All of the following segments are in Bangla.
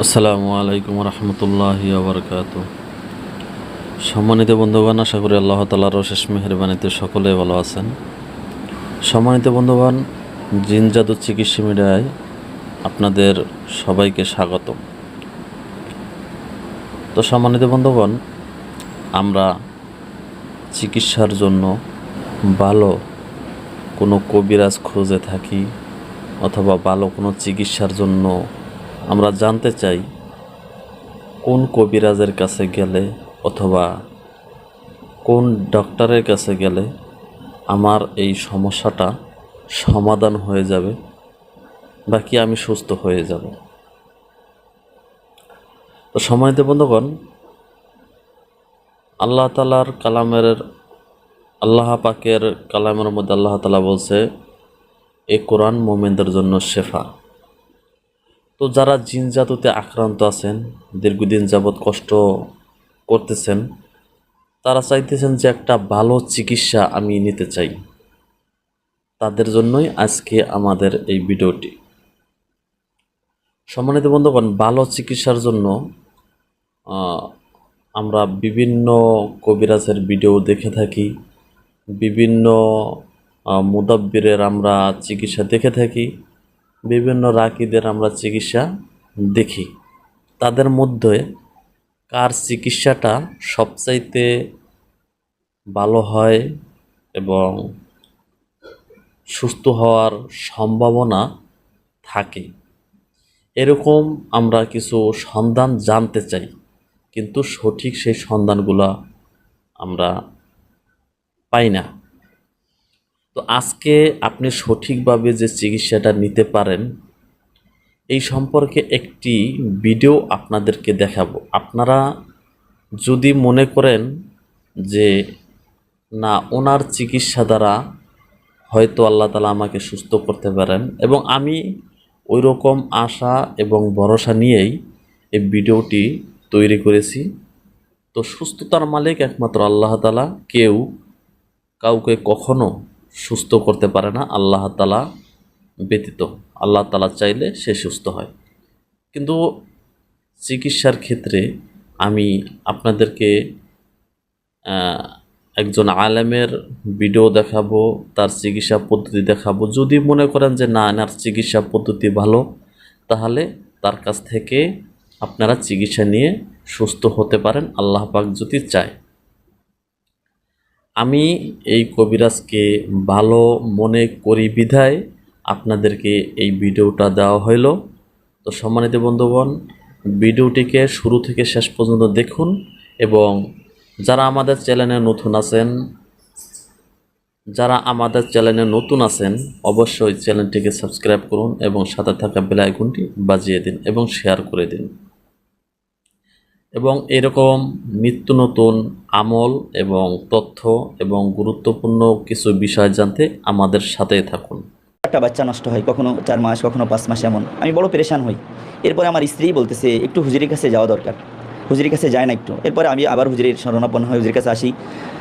আসসালামু আলাইকুম রহমতুল্লাহ আবরকাত সম্মানিত বন্ধুগণ, আশা করি আল্লাহ তালার শেষ মেহরবানিতে সকলে ভালো আছেন। সম্মানিত বন্ধুগণ, জিন জাদু চিকিৎসা মিডিয়ায় আপনাদের সবাইকে স্বাগত তো সম্মানিত বন্ধুগণ, আমরা চিকিৎসার জন্য ভালো কোনো কবিরাজ খুঁজে থাকি অথবা ভালো কোনো চিকিৎসার জন্য আমরা জানতে চাই, কোন কবিরাজের কাছে গেলে অথবা কোন ডক্টরের কাছে গেলে আমার এই সমস্যাটা সমাধান হয়ে যাবে বা কি আমি সুস্থ হয়ে যাব? তো সময়তে বন্ধুগণ, আল্লাহ তালার কালামের, আল্লাহ পাকের কালামের মধ্যে আল্লাহ তালা বলছে, এ কোরআন মোমেনদের জন্য শেফা। তো যারা জিন জাতুতে আক্রান্ত আছেন, দীর্ঘদিন যাবৎ কষ্ট করতেছেন, তারা চাইতেছেন যে একটা ভালো চিকিৎসা আমি নিতে চাই। তাদের জন্যই আজকে আমাদের এই ভিডিওটি। সম্মানিত বন্ধুগণ, ভালো চিকিৎসার জন্য আমরা বিভিন্ন কবিরাজের ভিডিও দেখে থাকি, বিভিন্ন মুদাব্বিরের আমরা চিকিৎসা দেখে থাকি। বিভিন্ন রাকিদের আমরা চিকিৎসা দেখি। তাদের মধ্যে কার চিকিৎসাটা সবচাইতে ভালো হয় এবং সুস্থ হওয়ার সম্ভাবনা থাকে? এরকম আমরা কিছু সন্ধান জানতে চাই, কিন্তু সঠিক সেই সন্ধানগুলো আমরা পাই না। তো আজকে আপনি সঠিকভাবে যে চিকিৎসাটা নিতে পারেন, এই সম্পর্কে একটি ভিডিও আপনাদেরকে দেখাবো। আপনারা যদি মনে করেন যে, না, ওনার চিকিৎসা দ্বারা হয়তো আল্লাহ তালা আমাকে সুস্থ করতে পারেন। এবং আমি ওই রকম আশা এবং ভরসা নিয়েই এই ভিডিওটি তৈরি করেছি। তো সুস্থতার মালিক একমাত্র আল্লাহ তালা কেউ কাউকে কখনো সুস্থ করতে পারে না, আল্লাহ তালা ব্যতীত। আল্লাহ তালা চাইলে সে সুস্থ হয়। কিন্তু চিকিৎসার ক্ষেত্রে আমি আপনাদেরকে একজন আলেমের ভিডিও দেখাবো, তার চিকিৎসা পদ্ধতি দেখাবো। যদি মনে করেন যে না, এনার চিকিৎসা পদ্ধতি ভালো, তাহলে তার কাছ থেকে আপনারা চিকিৎসা নিয়ে সুস্থ হতে পারেন, আল্লাহ পাক যদি চায়। আমি এই কবিরাজকে ভালো মনে করি বিধায় আপনাদেরকে এই ভিডিওটা দেওয়া হইল। তো সম্মানিত বন্ধুগণ, ভিডিওটিকে শুরু থেকে শেষ পর্যন্ত দেখুন এবং যারা আমাদের চ্যানেলে নতুন আছেন, যারা আমাদের চ্যানেলে নতুন আছেন, অবশ্যই চ্যানেলটিকে সাবস্ক্রাইব করুন এবং সাথে থাকা বেল বাজিয়ে দিন এবং শেয়ার করে দিন। এবং এরকম নিত্য নতুন আমল এবং তথ্য এবং গুরুত্বপূর্ণ কিছু বিষয় জানতে আমাদের সাথে থাকুন। একটা বাচ্চা নষ্ট হয়, কখনো চার মাস, কখনো পাঁচ মাস এমন। আমি বড় পেরেশান হই। এরপরে আমার স্ত্রী বলতেছে, একটু হুজুরির কাছে যাওয়া দরকার। হুজুরির কাছে যায় না একটু। এরপরে আমি আবার হুজুরির শরণাপন্ন হয়ে হুজুরির কাছে আসি।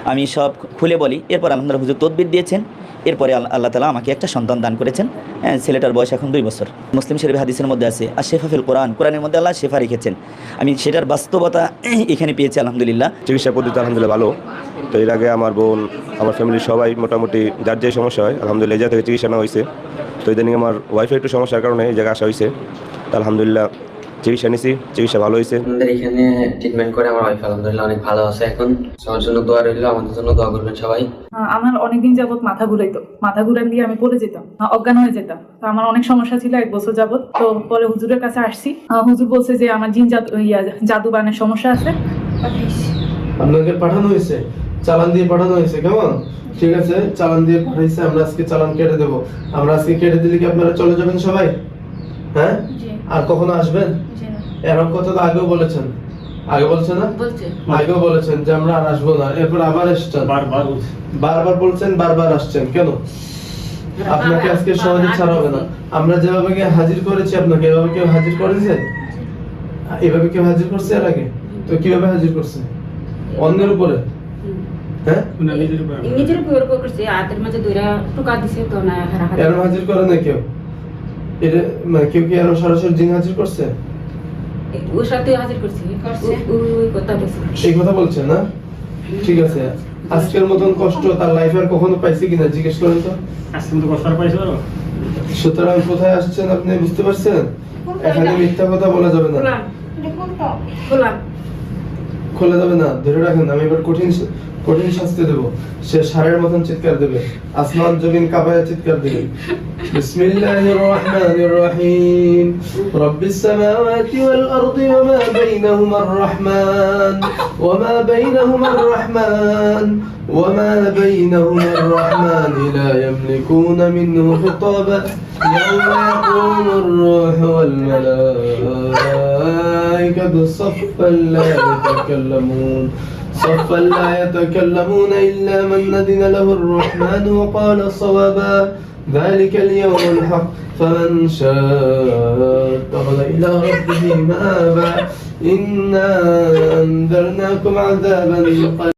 আমি সব খুলে বলি। এরপর আলহামদুলিল্লাহ হুজুর তদবির দিয়েছেন। এরপরে আল- আল্লাহ তালা আমাকে একটা সন্তান দান করেছেন। হ্যাঁ ছেলেটার বয়স এখন দুই বছর। মুসলিম শরীফ হাদিসের মধ্যে আছে, আর শেফাফিল কোরআন কোরআনের মধ্যে আল্লাহ শেফা রেখেছেন। আমি সেটার বাস্তবতা এখানে পেয়েছি, আলহামদুলিল্লাহ। চিকিৎসা পদ্ধতি আলহামদুলিল্লাহ ভালো। তো এর আগে আমার বোন, আমার ফ্যামিলির সবাই মোটামুটি যার যে সমস্যা হয়, আলহামদুলিল্লাহ এই থেকে চিকিৎসা নেওয়া হয়েছে। তো ইদানিং আমার ওয়াইফাই একটু সমস্যার কারণে এই জায়গায় আসা হয়েছে। আলহামদুলিল্লাহ চিকিৎসা নিছি চিকিৎসা ভালো হয়েছে আমাদের এখানে ট্রিটমেন্ট করে আমার ওয়াইফ আলহামদুলিল্লাহ অনেক ভালো আছে এখন। সবার জন্য দোয়া রইল আমাদের জন্য দোয়া করবেন সবাই। আমার অনেকদিন যাবত মাথা ঘুরাইতো। মাথা ঘুরান দিয়ে আমি পড়ে যেতাম অজ্ঞান হয়ে যেতাম। তো আমার অনেক সমস্যা ছিল এক বছর যাবত তো পরে হুজুরের কাছে আসছি। হুজুর বলছে যে আমার জিন জাদু জাদু বানের সমস্যা আছে। আপনাকে পাঠানো হয়েছে চালান দিয়ে পাঠানো হয়েছে কেমন? ঠিক আছে চালান দিয়ে পাঠাইছে আমরা আজকে চালান কেটে দেবো। আমরা আজকে কেটে দিলে কি আপনারা চলে যাবেন সবাই? হ্যাঁ? আর কখনো আসবেন? এরকম কথা তো আগেও বলেছেন। আগে বলছেন না? আগেও বলেছেন যে আমরা আর আসব না। এরপর আবার এসছেন। বারবার বারবার বলছেন বারবার আসছেন। কেন? আপনাকে আজকে সহজে ছাড়া হবে না। আমরা যেভাবে কি হাজির করেছি আপনাকে এভাবে কেউ হাজির করেছে? এভাবে কেউ হাজির করছে এর আগে? তো কীভাবে হাজির করছে? অন্যের উপরে? হ্যাঁ? নিজের উপর করছে। হাতের মাঝে দুইটা টুকা দিছে তো না হাজির করে না কেউ? এটা মানে কেউ কি আরও সরাসরি জিন হাজির করছে? ওর সাথে হাজির করছি ওই কথা বলছে। সেই কথা বলছে না? ঠিক আছে। আজকের মতন কষ্ট তার লাইফে আর কখনো পাইছে কিনা জিজ্ঞেস করেন তো। আজকে তো কষ্ট আর পাইছো সুতরাং কোথায় আসছেন আপনি বুঝতে পারছেন? এখানে মিথ্যা কথা বলা যাবে না। খোলা যাবে না, ধরে রাখেন আমি এবার কঠিন কঠিন শাস্তি দেবো। সে সারের মতন চিৎকার দেবে। আসমান, জমিন কাপায় চিৎকার দেবে। বিসমিল্লাহির রহমানির রহিম রব্বিস সামাওয়াতি ওয়াল আরদি ওয়া মা রহমান। ওয়া মা বাইনাহুমা রহমান। ওয়া মা আর রহমান। লা ইয়ামলিকুনা মিনহু খিতাবা। ইয়াকুমুর والملائكة صفا لا يتكلمون. صفا لا يتكلمون إلا من أذن له الرحمن وقال صوابا. ذلك اليوم الحق. فمن شاء اتخذ إلى ربه مآبا. إنا أنذرناكم عذابا